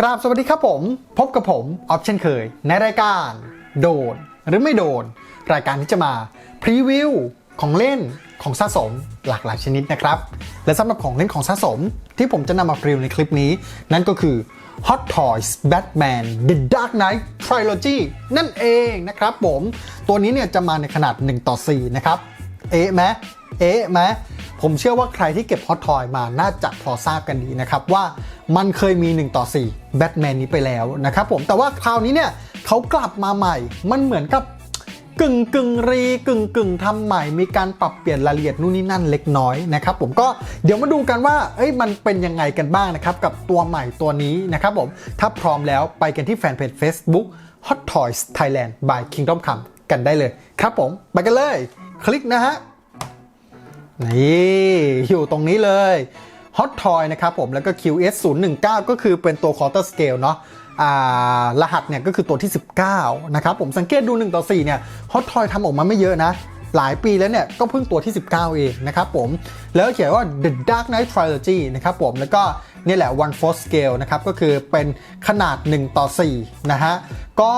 กราบสวัสดีครับผม พบกับผมออฟเช่นเคย ในรายการ โดนหรือไม่โดน รายการที่จะมาพรีวิวของเล่นของสะสมหลากหลายชนิดนะครับ และสำหรับของเล่นของสะสมที่ผมจะนำมาพรีวิวในคลิปนี้ นั่นก็คือ Hot Toys Batman The Dark Knight Trilogy นั่นเองนะครับผม ตัวนี้เนี่ยจะมาในขนาด 1 ต่อ 4 นะครับ เอ๊ะไหม เอ๊ะไหมผมเชื่อว่าใครที่เก็บฮอตทอยมาน่าจะพอทราบกันดีนะครับ ว่ามันเคยมี 1 ต่อ4แบทแมนนี้ไปแล้วนะครับผมแต่ว่าคราวนี้เนี่ยเขากลับมาใหม่ มันเหมือนกับกึ่งกึ่งรีกึ่งกึ่งทำใหม่ มีการปรับเปลี่ยนรายละเอียดนู่นนี่นั่นเล็กน้อยนะครับผมก็เดี๋ยวมาดูกันว่าเอ้ยมันเป็นยังไงกันบ้างนะครับกับตัวใหม่ตัวนี้นะครับผมถ้าพร้อมแล้วไปกันที่แฟนเพจ Facebook Hot Toys Thailand by Kingdom Come กันได้เลยครับผม ไปกันเลย คลิกนะฮะ นี่อยู่ตรงนี้เลย Hot Toy นะครับผมแล้วก็ QS 0 1 9ก็คือเป็นตัว quarter scale เนาะรหัสเนี่ยก็คือตัวที่ 19 นะครับผมสังเกตดู 1 ต่อ 4 เนี่ย Hot Toy ทำออกมาไม่เยอะนะ หลายปีแล้วเนี่ย ก็เพิ่งตัวที่ 19 เองนะครับผม แล้วเขียนว่า The Dark Knight Trilogy นะครับผม แล้วก็นี่แหละ one fourth scale นะครับ ก็คือเป็นขนาด 1 ต่อ 4 นะฮะ ก็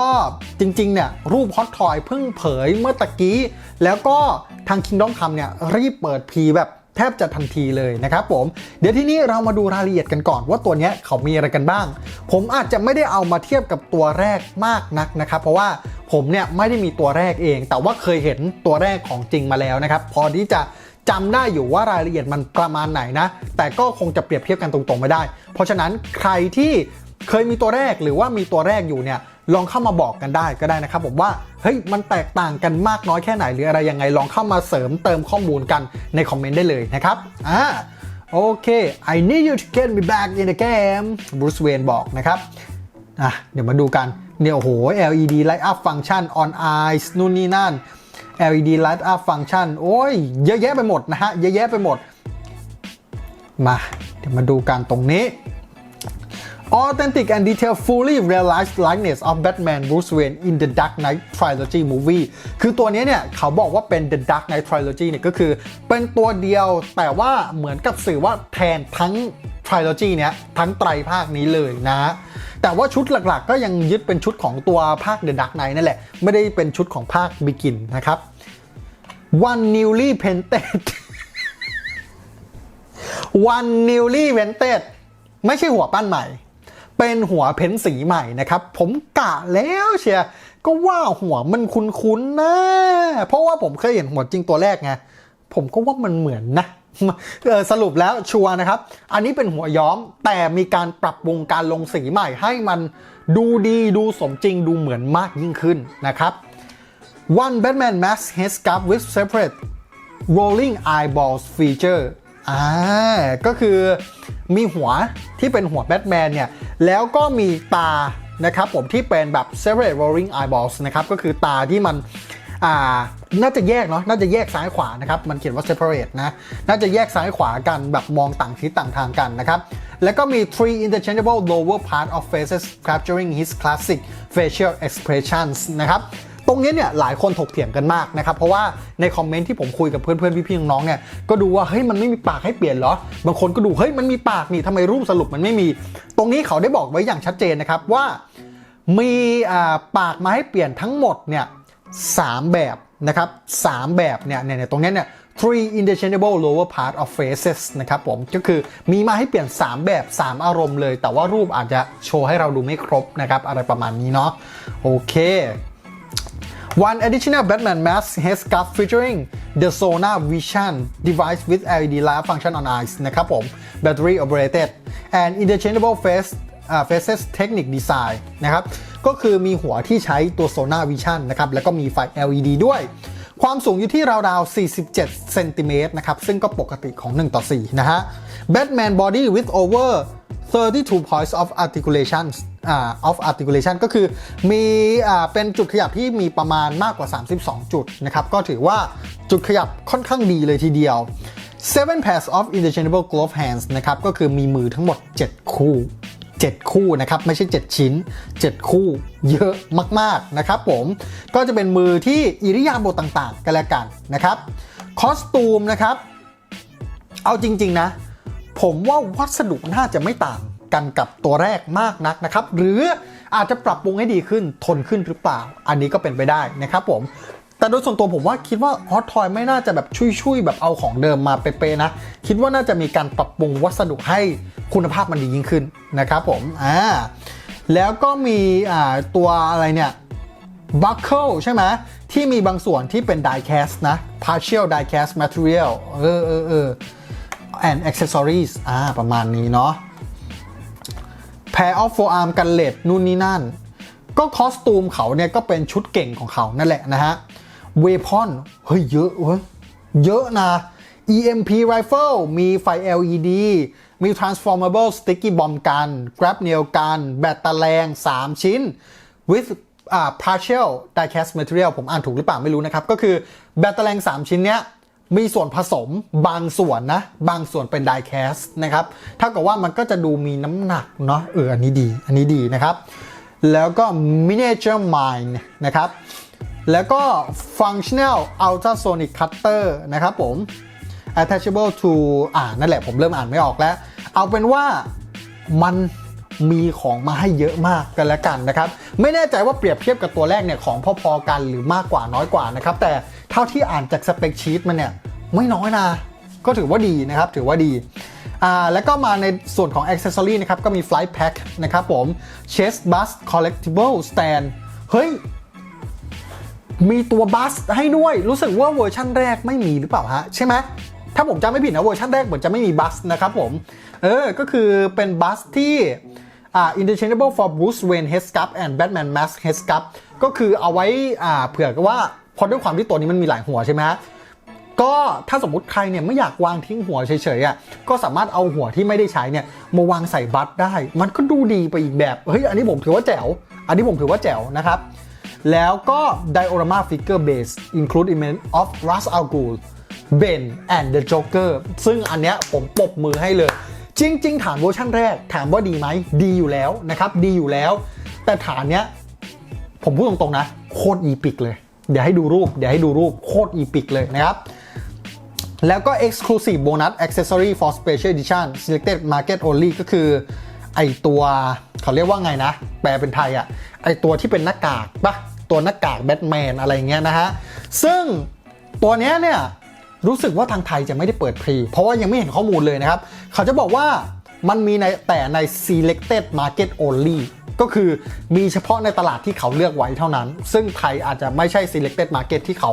จริงๆ เนี่ย รูป Hot Toy เพิ่งเผยเมื่อตะกี้ แล้วก็ทาง Kingdom Come เนี่ยรีบเปิดพีแบบ แทบจะทันทีเลยนะครับผม เดี๋ยวที่นี้เรามาดูรายละเอียดกันก่อนว่าตัวนี้เขามีอะไรกันบ้าง ผมอาจจะไม่ได้เอามาเทียบกับตัวแรกมากนักนะครับ เพราะว่าผมเนี่ยไม่ได้มีตัวแรกเอง แต่ว่าเคยเห็นตัวแรกของจริงมาแล้วนะครับ พอที่จะจำได้อยู่ว่ารายละเอียดมันประมาณไหนนะ แต่ก็คงจะเปรียบเทียบกันตรงๆไม่ได้ เพราะฉะนั้นใครที่เคยมีตัวแรกหรือว่ามีตัวแรกอยู่เนี่ย ลองเข้ามาบอกกันได้ก็ได้นะครับผมว่าเฮ้ยมันแตกต่างกันมากน้อยแค่ไหนหรืออะไรยังไงลองเข้ามาเสริมเติมข้อมูลกันในคอมเมนต์ได้เลยนะครับอ่าโอเค I need you to get me back in the game Bruce Wayne บอกนะครับอะเดี๋ยวมาดูกันเนี่ยโอ้โห LED light up function on eyes นู่นนี่นั่น LED light up function โอ้ย เยอะแยะไปหมดนะฮะ เยอะแยะไปหมด มา เดี๋ยวมาดูกันตรงนี้ authentic and detailed fully realized likeness of Batman Bruce Wayne in the Dark Knight Trilogy movie คือตัวนี้เนี่ยเขาบอกว่าเป็น the Dark Knight Trilogy เนี่ยก็คือเป็นตัวเดียวแต่ว่าเหมือนกับสื่อว่าแทนทั้ง Trilogy เนี้ยทั้งไตรภาคนี้เลยนะ แต่ว่าชุดหลักๆ ก็ยังยึดเป็นชุดของตัวภาค The Dark Knight นั่นแหละ ไม่ได้เป็นชุดของภาค Begin นะครับ one newly painted one newly painted ไม่ใช่หัวปั้นใหม่ เป็นหัวเพ้นสีใหม่นะครับ ผมกะแล้วเชียร์ก็ว่าหัวมันคุ้นๆนะ เพราะว่าผมเคยเห็นหัวจริงตัวแรกไงผมก็ว่ามันเหมือนนะสรุปแล้วชัวร์นะครับ อันนี้เป็นหัวย้อมแต่มีการปรับปรุงการลงสีใหม่ให้มันดูดีดูสมจริงดูเหมือนมากยิ่งขึ้นนะครับ One Batman mask head sculpt with separate rolling eyeballs feature อ่าก็คือ มีหัวที่เป็นหัวแบทแมนเนี่ย แล้วก็มีตานะครับผมที่เป็นแบบ separate rolling eyeballs นะครับ ก็คือตาที่มันอ่าน่าจะแยกเนาะ น่าจะแยกซ้ายขวานะครับ มันเขียนว่า separate นะ น่าจะแยกซ้ายขวากันแบบมองต่างทิศต่างทางกันนะครับ แล้วก็มี three interchangeable lower part of faces capturing his classic facial expressions นะครับ ตรงนี้เนี่ยหลายคนถกเถียงกันมากนะครับเพราะว่าในคอมเมนต์ที่ผมคุยกับเพื่อนๆพี่ๆน้องๆเนี่ยก็ดูว่าเฮ้ยมันไม่มีปากให้เปลี่ยนเหรอบางคนก็ดูเฮ้ยมันมีปากนี่ทำไมรูปสรุปมันไม่มี ตรงนี้เขาได้บอกไว้อย่างชัดเจนนะครับว่ามีปากมาให้เปลี่ยนทั้งหมดเนี่ยสามแบบนะครับสามแบบเนี่ยเนี่ยตรงนี้เนี่ย three interchangeable lower part of faces นะครับผมก็คือมีมาให้เปลี่ยน 3 แบบ 3 อารมณ์เลย แต่ว่ารูปอาจจะโชว์ให้เราดูไม่ครบนะครับ อะไรประมาณนี้เนาะโอเค One additional Batman mask head sculpt featuring the Sona Vision device with LED light function on eyes นะครับผม battery operated and interchangeable face uh, faces technic design นะครับ ก็คือมีหัวที่ใช้ตัว Sona Vision นะครับ แล้วก็มีไฟ LED ด้วย ความสูงอยู่ที่ราวๆ 47 เซนติเมตรนะครับ ซึ่งก็ปกติของ 1 ต่อ 4 นะฮะ Batman body with over 32 points of articulation อ่า of articulation ก็คือมีอ่าเป็นจุดขยับที่มีประมาณมากกว่า 32 จุดนะครับ ก็ถือว่าจุดขยับค่อนข้างดีเลยทีเดียว seven pairs of interchangeable glove hands นะครับ ก็คือมีมือทั้งหมด 7 คู่ 7 คู่นะครับ ไม่ใช่ 7 ชิ้น 7 คู่เยอะมาก ๆ นะครับผม ก็จะเป็นมือที่อิริยาบถต่าง ๆ กันแล้วกันนะครับ คอสตูมนะครับ เอาจริง ๆ นะ ผมว่าวัสดุน่าจะไม่ต่างกันกับตัวแรกมากนักนะครับ หรืออาจจะปรับปรุงให้ดีขึ้นทนขึ้นหรือเปล่า อันนี้ก็เป็นไปได้นะครับผมแต่โดยส่วนตัวผมว่าคิดว่าฮอตทอยไม่น่าจะแบบชุยๆแบบเอาของเดิมมาเป๊ะๆนะ คิดว่าน่าจะมีการปรับปรุงวัสดุให้คุณภาพมันดียิ่งขึ้นนะครับผมอ่าแล้วก็มีอ่าตัวอะไรเนี่ย buckle ใช่ไหมที่มีบางส่วนที่เป็น die cast นะ partial die cast material เออเออเออ and accessories อ่าประมาณนี้เนาะ pair of forearm กันเลดนู่นนี่นั่น ก็คอสตูมเขาเนี่ยก็เป็นชุดเก่งของเขานั่นแหละนะฮะ weapon เฮ้ยเยอะเว้ยเยอะนะ EMP rifle มีไฟ LED มี transformable sticky bomb กัน grab nail กัน แบตตะแรง 3 ชิ้น with อ่า partial diecast material ผมอ่านถูกหรือเปล่าไม่รู้นะครับ ก็คือแบตตะแรง 3 ชิ้นเนี้ย มีส่วนผสมบางส่วนนะ บางส่วนเป็น die cast นะครับเท่ากับว่ามันก็จะดูมีน้ำหนักเนาะเอออันนี้ดี อันนี้ดีนะครับ แล้วก็ miniature mine นะครับ แล้วก็ functional ultrasonic cutter นะครับผม attachable to อ่านั่นแหละผมเริ่มอ่านไม่ออกแล้ว เอาเป็นว่ามันมีของมาให้เยอะมากกันแล้วกันนะครับ ไม่แน่ใจว่าเปรียบเทียบกับตัวแรกเนี่ยของพอๆกันหรือมากกว่าน้อยกว่านะครับ แต่ เท่าที่อ่านจากสเปคชีตมันเนี่ยไม่น้อยนะ ก็ถือว่าดีนะครับ ถือว่าดีอ่าแล้วก็มาในส่วนของ accessory นะครับ ก็มี flight pack นะครับผม chest bus collectible stand เฮ้ย มีตัวบัสให้ด้วย รู้สึกว่าเวอร์ชั่นแรกไม่มีหรือเปล่าฮะ ใช่ไหมถ้าผมจำไม่ผิดนะเวอร์ชันแรกเหมือนจะไม่มีบัสนะครับผม เออ ก็คือเป็นบัสที่อ่า interchangeable for Bruce Wayne head sculpt and Batman mask head sculpt ก็คือเอาไว้อ่าเผื่อว่า ราะด้วยความที่ตัวนี้มันมีหลายหัวใช่ไหมฮะก็ถ้าสมมติใครเนี่ยไม่อยากวางทิ้งหัวเฉยๆอะก็สามารถเอาหัวที่ไม่ได้ใช้เนี่ยมาวางใส่บัตได้ มันก็ดูดีไปอีกแบบเฮ้ยอันนี้ผมถือว่าแจ๋วอันนี้ผมถือว่าแจ๋วนะครับ แล้วก็ diorama figure base include image of Ra's al Ghul Ben and the Joker ซึ่งอันเนี้ยผมปบมือให้เลย จริง ๆ ฐานเวอร์ชันแรก ถามว่าดีไหมดีอยู่แล้วนะครับ ดีอยู่แล้ว แต่ฐานเนี้ยผมพูดตรงๆนะ โคตรอีพิกเลย เดี๋ยวให้ดูรูป เดี๋ยวให้ดูรูปโคตรอีพิกเลยนะครับ แล้วก็ exclusive bonus accessory for special edition selected market only ก็คือ ไอตัวเขาเรียกว่าไงนะ แปลเป็นไทยอะไอตัวที่เป็นหน้ากากปะตัวหน้ากากแบทแมนอะไรเงี้ยนะฮะ ซึ่งตัวเนี้ยเนี่ยรู้สึกว่าทางไทยจะไม่ได้เปิดพรี เพราะว่ายังไม่เห็นข้อมูลเลยนะครับ เขาจะบอกว่ามันมีในแต่ใน selected market only ก็คือมีเฉพาะในตลาดที่เขาเลือกไว้เท่านั้น ซึ่งไทยอาจจะไม่ใช่ selected market ที่เขา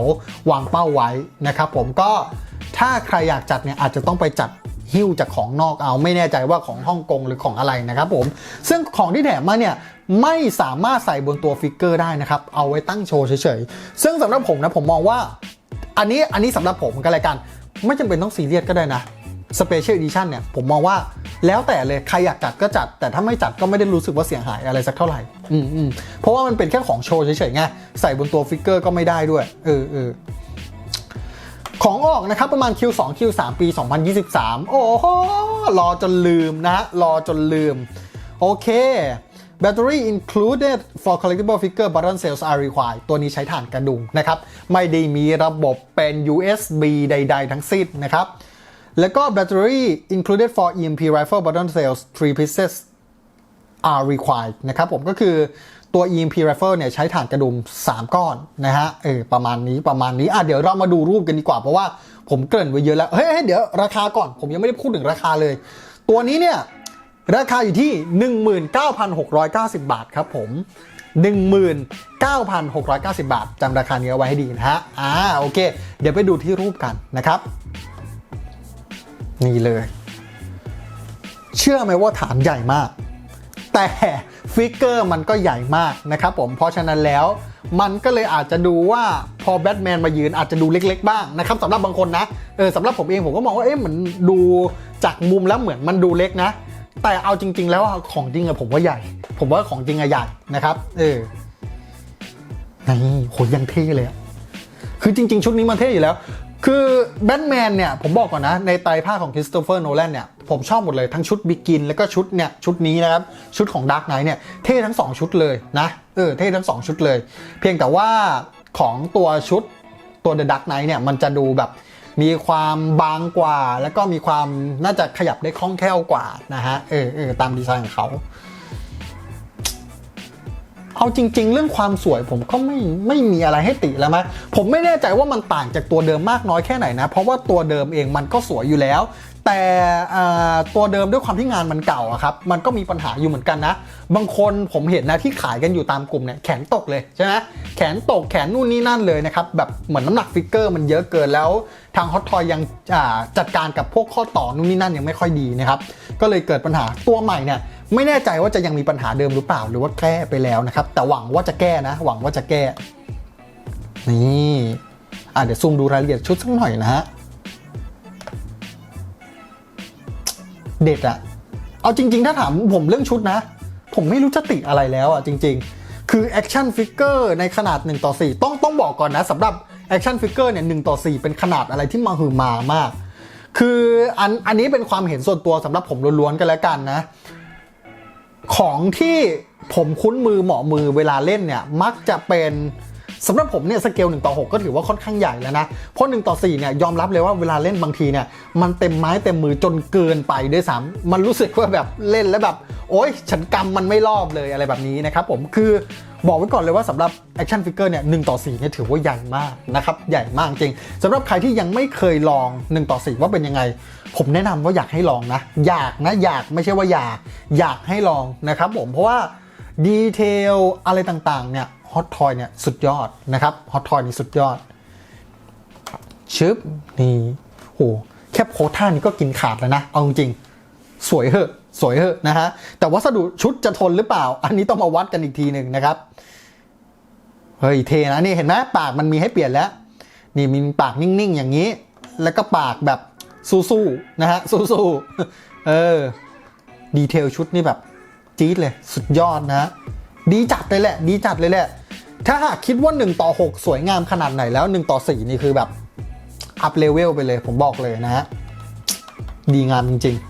วางเป้าไว้นะครับผมก็ถ้าใครอยากจัดเนี่ยอาจจะต้องไปจัดหิ้วจากของนอกเอาไม่แน่ใจว่าของฮ่องกงหรือของอะไรนะครับผมซึ่งของที่แถมมาเนี่ยไม่สามารถใส่บนตัวฟิกเกอร์ได้นะครับ เอาไว้ตั้งโชว์เฉยๆ ซึ่งสำหรับผมนะผมมองว่า อันนี้อันนี้สำหรับผมก็แล้วกัน ไม่จำเป็นต้องซีเรียสก็ได้นะสเปเชียลดิชั่นเนี่ยผมมองว่า แล้วแต่เลยใครอยากจัดก็จัด แต่ถ้าไม่จัดก็ไม่ได้รู้สึกว่าเสียหายอะไรสักเท่าไหร่อืมอืมเพราะว่ามันเป็นแค่ของโชว์เฉยๆไงใส่บนตัวฟิกเกอร์ก็ไม่ได้ด้วย เออเออของออกนะครับประมาณ Q2 Q3 ปี 2023 โอ้โหรอจนลืมนะ รอจนลืม โอเค Battery included for collectible figure button cells are required ตัวนี้ใช้ถ่านกระดุมนะครับ ไม่ได้มีระบบเป็น USB ใด ๆ ทั้งสิ้นนะครับ แล้วก็ Battery included for EMP rifle button cells 3 pieces are required นะครับผมก็คือตัว EMP rifle เนี่ยใช้ถ่านกระดุม 3 ก้อนนะฮะเออประมาณนี้ประมาณนี้อะเดี๋ยวเรามาดูรูปกันดีกว่าเพราะว่าผมเกริ่นไว้เยอะแล้วเฮ้ยเฮ้ยเดี๋ยวราคาก่อนผมยังไม่ได้พูดถึงราคาเลย ตัวนี้เนี่ย ราคาอยู่ที่ 19,690 บาทครับผม 19,690 บาทจำราคานี้เอาไว้ให้ดีนะฮะอ่าโอเค เดี๋ยวไปดูที่รูปกันนะครับ นี่เลย เชื่อไหมว่าฐานใหญ่มาก แต่ฟิกเกอร์มันก็ใหญ่มากนะครับผมเพราะฉะนั้นแล้วมันก็เลยอาจจะดูว่าพอแบทแมนมายืนอาจจะดูเล็ก ๆ บ้างนะครับสำหรับบางคนนะเออสำหรับผมเองผมก็มองว่าเอ๊ะเหมือนดูจากมุมแล้วเหมือนมันดูเล็กนะ แต่เอาจริง ๆ แล้วของจริงอะผมว่าใหญ่ ผมว่าของจริงอะใหญ่นะครับ เออนี่โหยังเท่เลยอะคือจริง ๆ ชุดนี้มันเท่อยู่แล้ว คือแบทแมนเนี่ย ผมบอกก่อนนะ ในไตรภาคของคริสโตเฟอร์โนแลนเนี่ย ผมชอบหมดเลยทั้งชุดบิกิน แล้วก็ชุดเนี่ย ชุดนี้นะครับ ชุดของดาร์ k ไนท์เนี่ย เท่ทั้ง 2 ชุดเลยนะ เออ เท่ทั้ง 2 ชุดเลย เพียงแต่ว่าของตัวชุดตัว The Dark Knight เนี่ย มันจะดูแบบมีความบางกว่า แล้วก็มีความน่าจะขยับได้คล่องแคล่วกว่านะฮะเออเออตามดีไซน์ของเขา เอาจริง ๆ เรื่องความสวยผมก็ไม่ไม่มีอะไรให้ติแล้วมั้ยผมไม่แน่ใจว่ามันต่างจากตัวเดิมมากน้อยแค่ไหนนะ เพราะว่าตัวเดิมเองมันก็สวยอยู่แล้ว แต่ตัวเดิมด้วยความที่งานมันเก่าอะครับ มันก็มีปัญหาอยู่เหมือนกันนะ บางคนผมเห็นนะที่ขายกันอยู่ตามกลุ่มเนี่ยแขนตกเลยใช่ไหมแขนตกแขนนู่นนี่นั่นเลยนะครับ แบบเหมือนน้ำหนักฟิกเกอร์มันเยอะเกินแล้ว ทางฮอตทอยยังจัดการกับพวกข้อต่อนู่นนี่นั่นยังไม่ค่อยดีนะครับ ก็เลยเกิดปัญหาตัวใหม่เนี่ยไม่แน่ใจว่าจะยังมีปัญหาเดิมหรือเปล่า หรือว่าแก้ไปแล้วนะครับ แต่หวังว่าจะแก้นะ หวังว่าจะแก้ นี่อะเดี๋ยวซูมดูรายละเอียดชุดสักหน่อยนะฮะ เด็ดอะเอาจริง ๆ ถ้าถามผมเรื่องชุดนะ ผมไม่รู้จะติอะไรแล้วอะจริง ๆ คือแอคชั่นฟิกเกอร์ในขนาด 1 ต่อ 4 ต้องต้องบอกก่อนนะสำหรับแอคชั่นฟิกเกอร์เนี่ย1ต่อ 4 เป็นขนาดอะไรที่มาหือมามาก คืออันอันนี้เป็นความเห็นส่วนตัวสำหรับผมล้วนๆกันแล้วกันนะ ของที่ผมคุ้นมือเหมาะมือเวลาเล่นเนี่ยมักจะเป็น สำหรับผมเนี่ยสเกล1ต่อ6 ก็ถือว่าค่อนข้างใหญ่แล้วนะ เพราะ1ต่อ4เนี่ยยอมรับเลยว่าเวลาเล่นบางทีเนี่ยมันเต็มไม้เต็มมือจนเกินไปด้วยซ้ำมันรู้สึกว่าแบบเล่นแล้วแบบ โอ๊ยฉันกำมันไม่รอบเลยอะไรแบบนี้นะครับผมคือบอกไว้ก่อนเลยว่าสำหรับแอคชั่นฟิกเกอร์เนี่ยหต่อ4เนี่ยถือว่าใหญ่มากนะครับ ใหญ่มากจริงสำหรับใครที่ยังไม่เคยลอง 1 ต่อ 4 ว่าเป็นยังไง ผมแนะนำว่าอยากให้ลองนะ อยากนะอยากไม่ใช่ว่าอยาก อยากให้ลองนะครับผมเพราะว่าดีเทลอะไรต่างๆเนี่ย ฮอตทอยเนี่ยสุดยอดนะครับฮอตทอยนี่สุดยอด ชึบนี่โอ้แค่โพท่านี้ก็กินขาดแล้วนะ เอาจริงสวยเหอะ สวยเหอะนะฮะ แต่วัสดุชุดจะทนหรือเปล่า อันนี้ต้องมาวัดกันอีกทีหนึ่งนะครับ เฮ้ยเทนะนี่เห็นไหมปากมันมีให้เปลี่ยนแล้ว นี่มีปากนิ่งๆอย่างนี้ แล้วก็ปากแบบสู้ๆนะฮะสู้ๆเออดีเทลชุดนี่แบบจี๊ดเลย สุดยอดนะ ดีจัดเลยแหละ ดีจัดเลยแหละ ถ้าหากคิดว่า 1 ต่อ 6 สวยงามขนาดไหนแล้ว 1 ต่อ 4 นี่คือแบบ อัพเลเวลไปเลยผมบอกเลยนะฮะ ดีงามจริง ๆ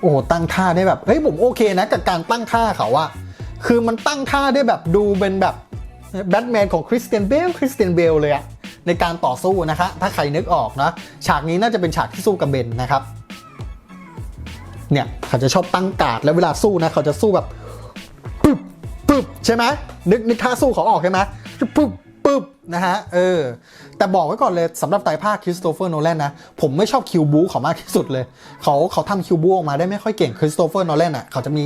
โอ้โหตั้งท่าได้แบบ เฮ้ยผมโอเคนะกับการตั้งท่าเขาอะคือมันตั้งท่าได้แบบดูเป็นแบบแบทแมนของคริสเตียนเบลคริสเตียนเบลเลยอะในการต่อสู้นะคะ ถ้าใครนึกออกนะ ฉากนี้น่าจะเป็นฉากที่สู้กับเบนนะครับ เนี่ยเขาจะชอบตั้งกาดแล้วเวลาสู้นะเขาจะสู้แบบปึ๊บปึ๊บใช่ไหมนึกนึกท่าสู้เขาออกใช่ไหมปึ๊บปึ๊บนะฮะเออแต่บอกไว้ก่อนเลยสำหรับไตภาคคริสโตเฟอร์โนแลนนะ ผมไม่ชอบคิวบูเขามากที่สุดเลย เขาเขาทำคิวบูออกมาได้ไม่ค่อยเก่งคริสโตเฟอร์โนแลนอะเขาจะมี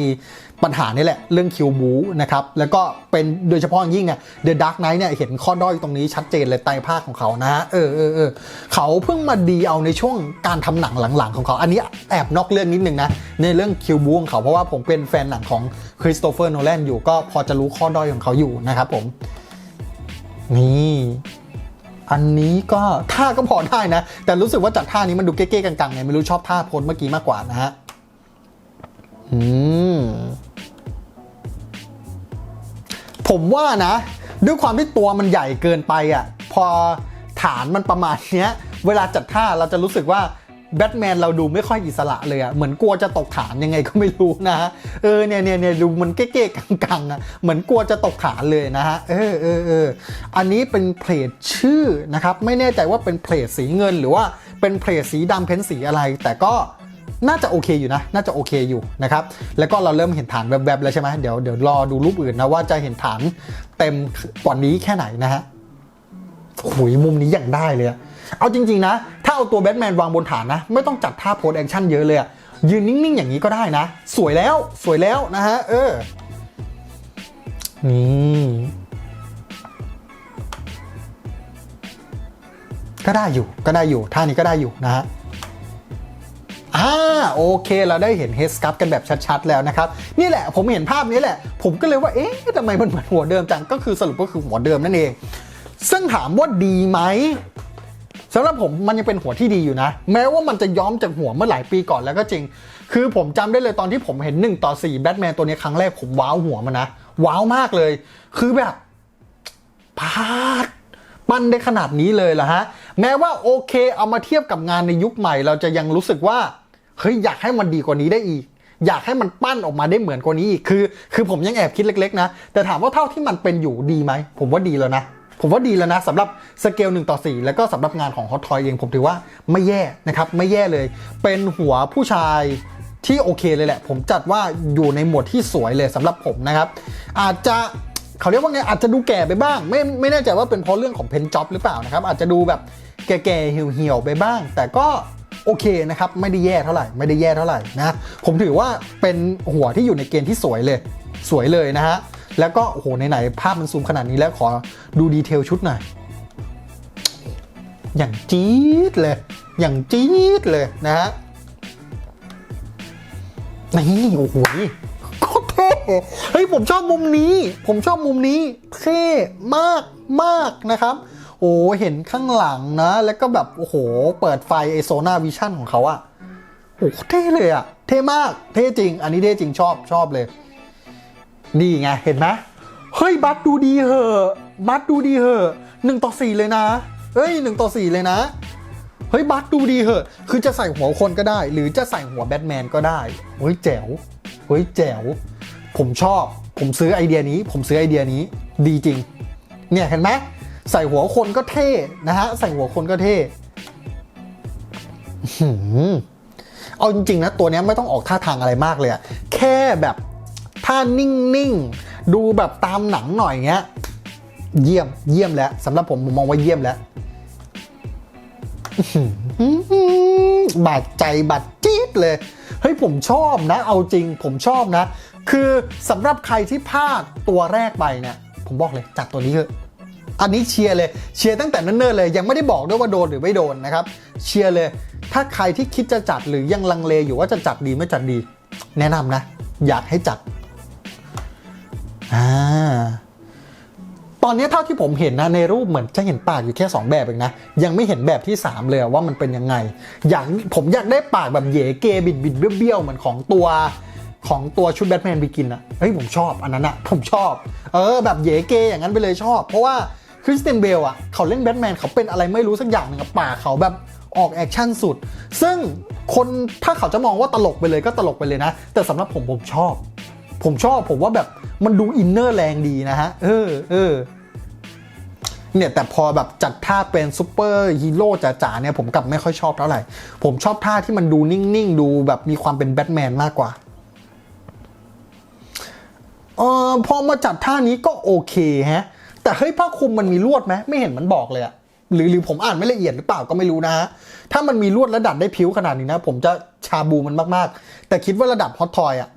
ปัญหานี่แหละเรื่องคิวบูนะครับแล้วก็เป็นโดยเฉพาะยิ่งเนี่ยเดอะดาร์กไนท์เนี่ยเห็นข้อด้อยตรงนี้ชัดเจนเลยไตภาคของเขานะฮะเออเออเออเขาเพิ่งมาดีเอาในช่วงการทำหนังหลังๆของเขา อันนี้แอบนอกเรื่องนิดนึงนะ ในเรื่องคิวบูของเขาเพราะว่าผมเป็นแฟนหนังของคริสโตเฟอร์โนแลนอยู่ก็พอจะรู้ข้อด้อยของเขาอยู่นะครับผมนี่อันนี้ก็ท่าก็พอได้นะ แต่รู้สึกว่าจากท่านี้มันดูเก๊ๆกังๆไงไม่รู้ชอบท่าโพสเมื่อกี้มากกว่านะฮะอืม ผมว่านะ ด้วยความที่ตัวมันใหญ่เกินไปอะ พอฐานมันประมาณเนี้ย เวลาจัดท่าเราจะรู้สึกว่าแบทแมนเราดูไม่ค่อยอิสระเลยอะเหมือนกลัวจะตกฐานยังไงก็ไม่รู้นะฮะ เออเนี่ยเนี่ยเนี่ยดูมันเก๊ๆกังๆอะเหมือนกลัวจะตกฐานเลยนะฮะ เออเออเอออันนี้เป็นเพลทชื่อนะครับ ไม่แน่ใจว่าเป็นเพลทสีเงิน หรือว่าเป็นเพลทสีดำเพ้นสีอะไร แต่ก็ น่าจะโอเคอยู่นะ น่าจะโอเคอยู่นะครับ แล้วก็เราเริ่มเห็นฐานแวบๆแล้วใช่ไหมเดี๋ยวเดี๋ยวรอดูรูปอื่นนะว่าจะเห็นฐานเต็มกว่านี้แค่ไหนนะฮะหุยมุมนี้อย่างได้เลยเอาจริง ๆ นะ ถ้าเอาตัวแบทแมนวางบนฐานนะ ไม่ต้องจัดท่าโพสแอคชั่นเยอะเลยยืนนิ่ง ๆ อย่างนี้ก็ได้นะ สวยแล้วสวยแล้วนะฮะ เออ นี่ก็ได้อยู่ก็ได้อยู่ท่านี้ก็ได้อยู่นะฮะ อ่าโอเค เราได้เห็นเฮสคัพกันแบบชัดๆ แล้วนะครับ นี่แหละผมเห็นภาพนี้แหละ ผมก็เลยว่า เอ๊ะทำไมมันเหมือนหัวเดิมจัง ก็คือสรุปก็คือหัวเดิมนั่นเอง ซึ่งถามว่าดีไหมสำหรับผมมันยังเป็นหัวที่ดีอยู่นะ แม้ว่ามันจะย้อมจากหัวเมื่อหลายปีก่อนแล้วก็จริง คือผมจำได้เลยตอนที่ผมเห็น 1 ต่อ 4 แบทแมนตัวนี้ครั้งแรกผมว้าวหัวมันนะ ว้าวมากเลย คือแบบพาดปั้นได้ขนาดนี้เลยเหรอฮะ แม้ว่าโอเคเอามาเทียบกับงานในยุคใหม่ เราจะยังรู้สึกว่า เฮ้ยอยากให้มันดีกว่านี้ได้อีก อยากให้มันปั้นออกมาได้เหมือนกว่านี้อีกคือ คือผมยังแอบคิดเล็ก ๆ นะ แต่ถามว่าเท่าที่มันเป็นอยู่ดีไหมผมว่าดีแล้วนะผมว่าดีแล้วนะสำหรับสเกล1ต่อ 4 แล้วก็สำหรับงานของ Hot Toy เองผมถือว่าไม่แย่นะครับ ไม่แย่เลย เป็นหัวผู้ชายที่โอเคเลยแหละ ผมจัดว่าอยู่ในหมวดที่สวยเลยสำหรับผมนะครับ อาจจะเขาเรียกว่าไงอาจจะดูแก่ไปบ้าง ไม่ไม่แน่ใจว่าเป็นเพราะเรื่องของเพนจ็อบหรือเปล่านะครับ อาจจะดูแบบแก่ๆเหี่ยวๆไปบ้าง แต่ก็ โอเคนะครับไม่ได้แย่เท่าไหร่ไม่ได้แย่เท่าไหร่นะผมถือว่าเป็นหัวที่อยู่ในเกณฑ์ที่สวยเลย สวยเลยนะฮะแล้วก็โอ้โหไหนๆภาพมันซูมขนาดนี้แล้วขอดูดีเทลชุดหน่อยอย่างจี๊ดเลย อย่างจี๊ดเลยนะฮะนี่โอ้โหโคตรเท่เฮ้ยผมชอบมุมนี้ ผมชอบมุมนี้เท่มากมากนะครับ โอ้เห็นข้างหลังนะ แล้วก็แบบโอ้โห เปิดไฟไอโซนาวิชั่นของเขาอะโอ้เท่เลยอะเท่มาก เท่จริง อันนี้เท่จริงชอบชอบเลย นี่ไง เห็นไหมเฮ้ย บัตดูดีเหอะบัตดูดีเหอะหนึ่งต่อสี่เลยนะ เฮ้ยหนึ่งต่อสี่เลยนะ เฮ้ย บัตดูดีเหอะ คือจะใส่หัวคนก็ได้ หรือจะใส่หัวแบทแมนก็ได้ เฮ้ยแจ๋ว เฮ้ยแจ๋ว ผมชอบ ผมซื้อไอเดียนี้ ผมซื้อไอเดียนี้ ดีจริง เนี่ยเห็นไหม ใส่หัวคนก็เท่นะฮะ ใส่หัวคนก็เท่เอาจริงๆนะ ตัวนี้ไม่ต้องออกท่าทางอะไรมากเลยอะแค่แบบท่านิ่งๆ ดูแบบตามหนังหน่อยเงี้ย เยี่ยมเยี่ยมแล้วสำหรับผมผมมองว่าเยี่ยมแล้วบาดใจบาดจี๊ดเลย เฮ้ยผมชอบนะ เอาจริงผมชอบนะ คือสำหรับใครที่พลาดตัวแรกไปเนี่ยผมบอกเลยจัดตัวนี้เถอะ อันนี้เชียร์เลยเชียร์ตั้งแต่เนิ่นๆเลย ยังไม่ได้บอกด้วยว่าโดนหรือไม่โดนนะครับเชียร์เลย ถ้าใครที่คิดจะจัดหรือยังลังเลอยู่ว่าจะจัดดีไม่จัดดี แนะนำนะ อยากให้จัดอ่าตอนนี้เท่าที่ผมเห็นนะในรูปเหมือนจะเห็นปากอยู่แค่ 2 แบบเองนะ ยังไม่เห็นแบบที่ 3 เลยว่ามันเป็นยังไง อยากผมอยากได้ปากแบบเหยเกบิดบิดเบี้ยวๆเหมือนของตัวของตัวชุดแบทแมนบิกินอะเฮ้ยผมชอบอันนั้นอะผมชอบ เออแบบเหยเกอย่างนั้นไปเลยชอบ เพราะว่า ริสเตียนเบลอะเขาเล่นแบทแมนเขาเป็นอะไรไม่รู้สักอย่างหนึ่งอะปาเขาแบบออกแอคชั่นสุด ซึ่งคนถ้าเขาจะมองว่าตลกไปเลยก็ตลกไปเลยนะ แต่สำหรับผมผมชอบ ผมชอบผมว่าแบบมันดูอินเนอร์แรงดีนะฮะ เออเออเนี่ยแต่พอแบบจัดท่าเป็นซูเปอร์ฮีโร่จ๋าๆเนี่ยผมกลับไม่ค่อยชอบเท่าไหร่ ผมชอบท่าที่มันดูนิ่ง ๆ ดูแบบมีความเป็นแบทแมนมากกว่าเออพอมาจัดท่านี้ก็โอเคฮะ แต่เฮ้ยผ้าคลุมมันมีลวดไหมไม่เห็นมันบอกเลยอะหรือหรือผมอ่านไม่ละเอียดหรือเปล่าก็ไม่รู้นะฮะถ้ามันมีลวดและดัดได้ผิวขนาดนี้นะ ผมจะชาบูมันมากๆ แต่คิดว่าระดับฮอตทอยอะ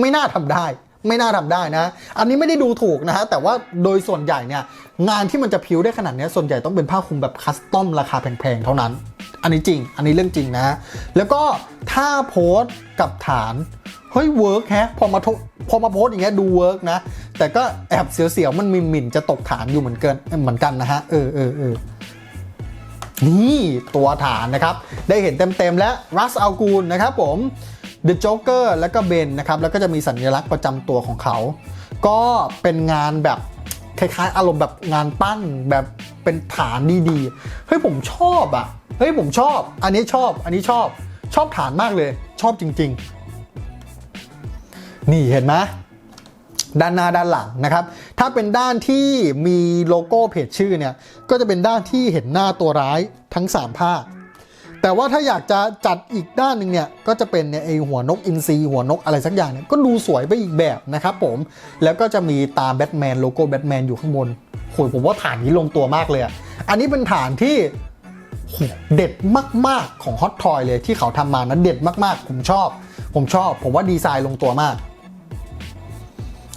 ไม่น่าทำได้ ไม่น่าทำได้นะ อันนี้ไม่ได้ดูถูกนะฮะแต่ว่าโดยส่วนใหญ่เนี่ยงานที่มันจะพิวได้ขนาดนี้ส่วนใหญ่ต้องเป็นผ้าคลุมแบบคัสตอมราคาแพงๆเท่านั้น อันนี้จริง อันนี้เรื่องจริงนะ แล้วก็ถ้าโพสต์กับฐาน เฮ้ยเวิร์กแฮะพอมาโพอมาโพสอย่างเงี้ยดูเวิร์กนะ แต่ก็แอบเสียวๆ มันมีหมิ่นจะตกฐานอยู่เหมือนกันเหมือนกันนะฮะ เออเออเออนี่ตัวฐานนะครับ ได้เห็นเต็มๆแล้วรัสอัลกูลนะครับผม The Joker แล้วก็เบนนะครับ แล้วก็จะมีสัญลักษณ์ประจำตัวของเขา ก็เป็นงานแบบคล้ายๆ อารมณ์แบบงานปั้นแบบเป็นฐานดีๆ เฮ้ยผมชอบอะ เฮ้ยผมชอบ อันนี้ชอบ อันนี้ชอบ ชอบฐานมากเลย ชอบจริง ๆ นี่เห็นไหมด้านหน้าด้านหลังนะครับ ถ้าเป็นด้านที่มีโลโก้เพจชื่อเนี่ย ก็จะเป็นด้านที่เห็นหน้าตัวร้ายทั้ง 3 ภาค แต่ว่าถ้าอยากจะจัดอีกด้านหนึ่งเนี่ย ก็จะเป็นเนี่ยไอหัวนกอินทรีหัวนกอะไรสักอย่างเนี่ย ก็ดูสวยไปอีกแบบนะครับผม แล้วก็จะมีตาแบทแมนโลโก้แบทแมนอยู่ข้างบนโหยผมว่าฐานนี้ลงตัวมากเลยอะอันนี้เป็นฐานที่เด็ดมาก ๆ ของฮอตทอยเลยที่เขาทำมานะเด็ดมาก ๆ ผมชอบ ผมชอบ ผมว่าดีไซน์ลงตัวมาก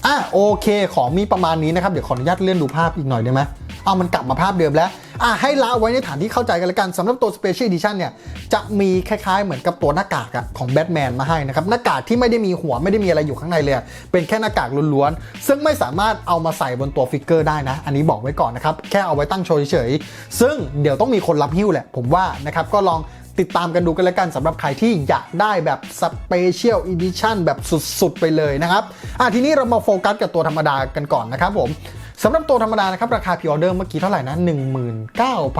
อะโอเค ของมีประมาณนี้นะครับเดี๋ยวขออนุญาตเลื่อนดูภาพอีกหน่อยได้ไหมเอามันกลับมาภาพเดิมแล้วอะให้ละไว้ในฐานที่เข้าใจกันล้วกันสำหรับตัว Special Edition เนี่ยจะมีคล้ายๆ เหมือนกับตัวหน้ากากอะของแบทแมนมาให้นะครับหน้ากากที่ไม่ได้มีหัวไม่ได้มีอะไรอยู่ข้างในเลยเป็นแค่หน้ากากล้วนๆ ซึ่งไม่สามารถเอามาใส่บนตัวฟิกเกอร์ได้นะ อันนี้บอกไว้ก่อนนะครับ แค่เอาไว้ตั้งโชว์เฉยๆซึ่งเดี๋ยวต้องมีคนรับหิ้วแหละ ผมว่านะครับก็ลอง ติดตามกันดูกันแล้วกันสำหรับใครที่อยากได้แบบสเปเชียลอีดิชั่นแบบสุดๆ ไปเลยนะครับอะทีนี้เรามาโฟกัสกับตัวธรรมดากันก่อนนะครับผมสำหรับตัวธรรมดานะครับ ราคาพิออเดอร์เมื่อกี้เท่าไหร่นะ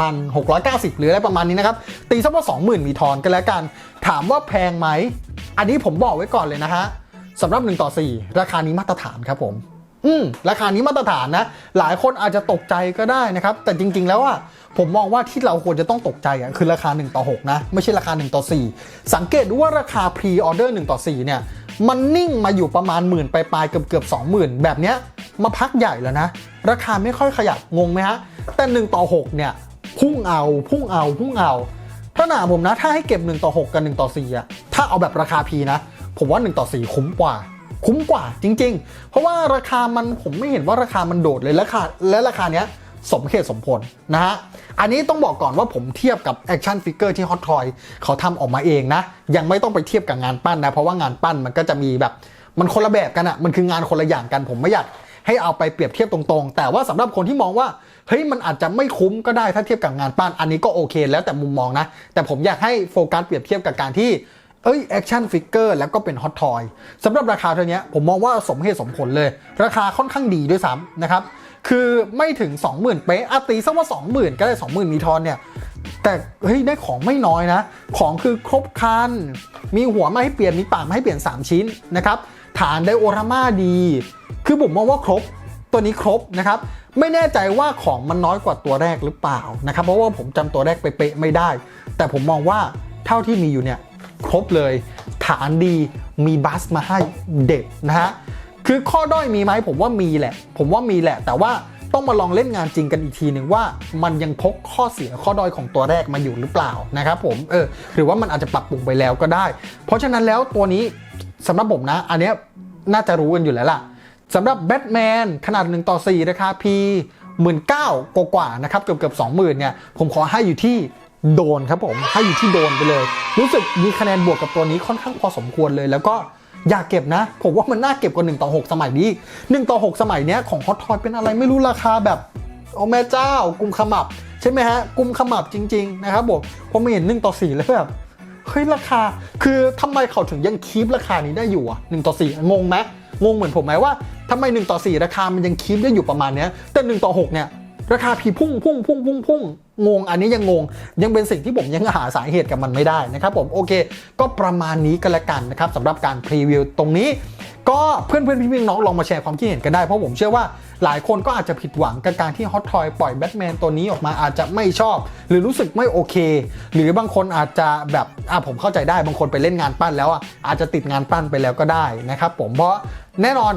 19,690 หรืออะไรประมาณนี้นะครับ ตีสักว่า 20,000 มีทอนกันแล้วกัน ถามว่าแพงไหม อันนี้ผมบอกไว้ก่อนเลยนะฮะสำหรับ 1 ต่อ 4 ราคานี้มาตรฐานครับผม อืมราคานี้มาตรฐานนะ หลายคนอาจจะตกใจก็ได้นะครับ แต่จริง ๆ แล้วอะผมมองว่าที่เราควรจะต้องตกใจอะคือราคา 1 ต่อ 6 นะ ไม่ใช่ราคา 1 ต่อ 4 สังเกตดูว่าราคาพรีออเดอร์1ต่อ 4 เนี่ย มันนิ่งมาอยู่ประมาณหมื่นปลายๆเกือบเกือบๆ20,000 แบบเนี้ยมาพักใหญ่แล้วนะ ราคาไม่ค่อยขยับงงไหมฮะ แต่ 1 ต่อ 6 เนี่ย พุ่งเอาพุ่งเอาพุ่งเอา ถ้าหนาผมนะถ้าให้เก็บ 1 ต่อ 6 กับ 1 ต่อ4อะถ้าเอาแบบราคา P นะ ผมว่า 1 ต่อ 4 คุ้มกว่า คุ้มกว่าจริง ๆ เพราะว่าราคามันผมไม่เห็นว่าราคามันโดดเลยราคาและราคาเนี้ยสมเหตุสมผลนะฮะ อันนี้ต้องบอกก่อนว่าผมเทียบกับแอคชั่นฟิกเกอร์ที่ Hot Toy เขาทำออกมาเองนะ ยังไม่ต้องไปเทียบกับงานปั้นนะ เพราะว่างานปั้นมันก็จะมีแบบ มันคนละแบบกันอะมันคืองานคนละอย่างกันผมไม่อยากให้เอาไปเปรียบเทียบตรงๆ แต่ว่าสำหรับคนที่มองว่าเฮ้ยมันอาจจะไม่คุ้มก็ได้ถ้าเทียบกับงานปั้นอันนี้ก็โอเค แล้วแต่มุมมองนะ แต่ผมอยากให้โฟกัสเปรียบเทียบกับการที่ เอ้ยแอคชั่นฟิกเกอร์แล้วก็เป็นฮอตทอยสำหรับราคาเท่านี้ผมมองว่าสมเหตุสมผลเลย ราคาค่อนข้างดีด้วยซ้ำนะครับ คือไม่ถึง 20,000 เป๊ะอะตีซะว่า 20,000 ก็ได้ 20,000 มีทอนเนี่ย แต่เฮ้ยได้ของไม่น้อยนะ ของคือครบคัน มีหัวมาให้เปลี่ยน มีปากมาให้เปลี่ยน 3 ชิ้นนะครับ ฐานไดโอรามาดี คือผมมองว่าครบตัวนี้ครบนะครับไม่แน่ใจว่าของมันน้อยกว่าตัวแรกหรือเปล่านะครับเพราะว่าผมจำตัวแรกไปเป๊ะไม่ได้ แต่ผมมองว่าเท่าที่มีอยู่เนี่ย ครบเลย ฐานดีมีบัสมาให้เด็ดนะฮะ คือข้อด้อยมีไหมผมว่ามีแหละ ผมว่ามีแหละ แต่ว่าต้องมาลองเล่นงานจริงกันอีกทีหนึ่งว่ามันยังพกข้อเสียข้อด้อยของตัวแรกมาอยู่หรือเปล่านะครับผมเออหรือว่ามันอาจจะปรับปรุงไปแล้วก็ได้ เพราะฉะนั้นแล้วตัวนี้สำหรับผมนะ อันเนี้ยน่าจะรู้กันอยู่แล้วล่ะสำหรับแบทแมนขนาด 1 ต่อ 4 ราคา P หมื่นเก้ากว่าๆนะครับเกือบเกือบสองหมื่นเนี่ยผมขอให้อยู่ที่ โดนครับผมให้อยู่ที่โดนไปเลย รู้สึกมีคะแนนบวกกับตัวนี้ค่อนข้างพอสมควรเลย แล้วก็อยากเก็บนะ ผมว่ามันน่าเก็บกว่า1ต่อ6สมัยนี้1ต่อ6สมัยเนี้ยของฮอตทอยเป็นอะไรไม่รู้ราคาแบบโอ้แม่เจ้า กุมขมับ ใช่ไหมฮะ กุมขมับจริง ๆ นะครับผมผมเห็น1ต่อ4แล้วแบบเฮ้ยราคา คือทำไมเขาถึงยังคีปราคานี้ได้อยู่อะ1ต่อ4งงไหมงงเหมือนผมไหมว่าทำไม1ต่อ4ราคามันยังคีปได้อยู่ประมาณเนี้ยแต่1ต่อ6เนี่ย ราคาพีพุ่งพุ่งพุ่งพุ่งพุ่งงง อันนี้ยังงง ยังเป็นสิ่งที่ผมยังหาสาเหตุกับมันไม่ได้นะครับผมโอเค ก็ประมาณนี้ก็แล้วกันนะครับสำหรับการพรีวิวตรงนี้ ก็เพื่อนเพื่อนพี่พี่น้องลองมาแชร์ความคิดเห็นกันได้ เพราะผมเชื่อว่าหลายคนก็อาจจะผิดหวังกับการที่ฮอตทอยปล่อยแบทแมนตัวนี้ออกมาอาจจะไม่ชอบ หรือรู้สึกไม่โอเค หรือบางคนอาจจะแบบอะผมเข้าใจได้บางคนไปเล่นงานปั้นแล้วอะอาจจะติดงานปั้นไปแล้วก็ได้นะครับผมเพราะแน่นอน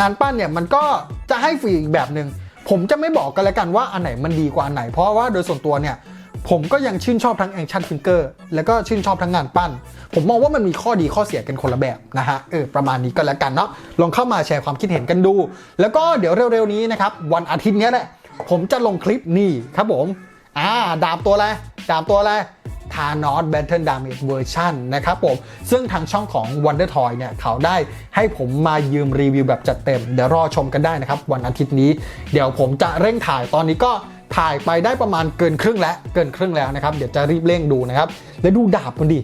งานปั้นเนี่ยมันก็จะให้ฟรีอีกแบบหนึ่ง ผมจะไม่บอกกันแล้วกันว่าอันไหนมันดีกว่าอันไหน เพราะว่าโดยส่วนตัวเนี่ยผมก็ยังชื่นชอบทั้งแอคชั่นฟิงเกอร์แล้วก็ชื่นชอบทั้งงานปั้น ผมมองว่ามันมีข้อดีข้อเสียกันคนละแบบนะฮะเออประมาณนี้ก็แล้วกันเนาะลองเข้ามาแชร์ความคิดเห็นกันดู แล้วก็เดี๋ยวเร็วๆนี้นะครับวันอาทิตย์นี้แหละผมจะลงคลิปนี่ครับผมอ่าดาบตัวอะไรดาบตัวอะไร ทานอสแบทเทิลดา a g e เวอร์ชันนะครับผม ซึ่งทางช่องของ Wonder Toy เนี่ย เขาได้ให้ผมมายืมรีวิวแบบจัดเต็ม เดี๋ยวรอชมกันได้นะครับ วันอาทิตย์นี้ เดี๋ยวผมจะเร่งถ่ายตอนนี้ก็ถ่ายไปได้ประมาณเกินครึ่งแล้วเกินครึ่งแล้วนะครับ เดี๋ยวจะรีบเร่งดูนะครับ แล้วดูดาบมันดิ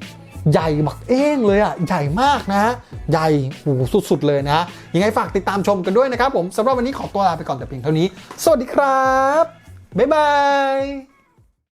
ใหญ่บักเอ้งเลยอะ ใหญ่มากนะฮะใหญ่โหสุด ๆ เลยนะ ยังไงฝากติดตามชมกันด้วยนะครับผมสำหรับวันนี้ขอตัวลาไปก่อนแต่เพียงเท่านี้ สวัสดีครับ บ๊ายบาย